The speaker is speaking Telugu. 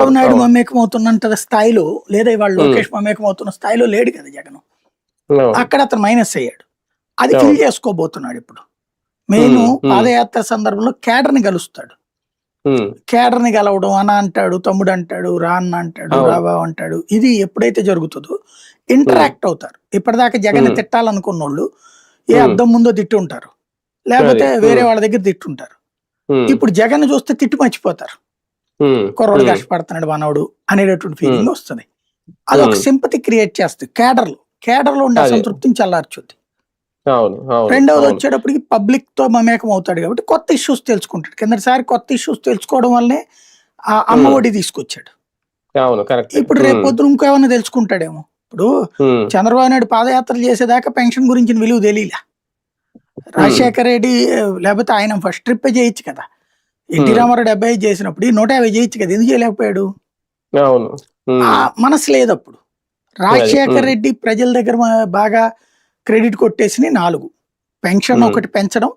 చంద్రబాబు నాయుడు. మమేకం అవుతున్నంత స్థాయిలో లేదా ఇవాళ లోకేష్ మమేకం అవుతున్న స్థాయిలో లేడు కదా జగన్. అక్కడ అతను మైనస్ అయ్యాడు అది. ఫిల్ చేసుకోబోతున్నాడు ఇప్పుడు ఉమ్. పాదయాత్ర సందర్భంలో కేడర్ని కలుస్తాడు ని కలవడం అన్న అంటాడు తమ్ముడు అంటాడు రా అన్న అంటాడు. రాబాబు అంటాడు ఇది ఎప్పుడైతే జరుగుతుందో ఇంటరాక్ట్ అవుతారు ఇప్పటిదాకా జగన్. తిట్టాలనుకున్న వాళ్ళు ఏ. అద్దం ముందో తిట్టుంటారు లేకపోతే వేరే. వాళ్ళ దగ్గర తిట్టుంటారు ఇప్పుడు జగన్ చూస్తే తిట్టి మర్చిపోతారు కుర్రోడు కష్టపడుతున్నాడు మనవడు అనేటటువంటి ఫీలింగ్ వస్తుంది. అది ఒక. సింపతి క్రియేట్ చేస్తుంది. కేడర్లో కేడర్లో ఉండే. అసంతృప్తిని చల్లార్చుద్ది. రెండవది. వచ్చేటప్పటికి పబ్లిక్తో మమేకం అవుతాడు కాబట్టి కొత్త ఇష్యూస్ తెలుసుకుంటాడు. కిందటిసారి కొత్త ఇష్యూస్ తెలుసుకోవడం వల్లనే ఆ అమ్మఒడి తీసుకొచ్చాడు. అవును కరెక్ట్. ఇప్పుడు రేపు పొద్దున ఇంకేమన్నా తెలుసుకుంటాడేమో. ఇప్పుడు చంద్రబాబు నాయుడు పాదయాత్రలు చేసేదాకా పెన్షన్ గురించిన విలువ తెలియలే. రాజశేఖర రెడ్డి లేకపోతే ఆయన ఫస్ట్ ట్రిప్ చేయొచ్చు కదా. ఎన్టీ. రామారావు డెబ్బై ఐదు చేసినప్పుడు ఈ నూట యాభై చేయొచ్చు కదా ఎందుకు చేయలేకపోయాడు మనసు లేదు అప్పుడు రాజశేఖర. రెడ్డి ప్రజల దగ్గర బాగా క్రెడిట్ కొట్టేసి నాలుగు పెన్షన్. ఒకటి పెంచడం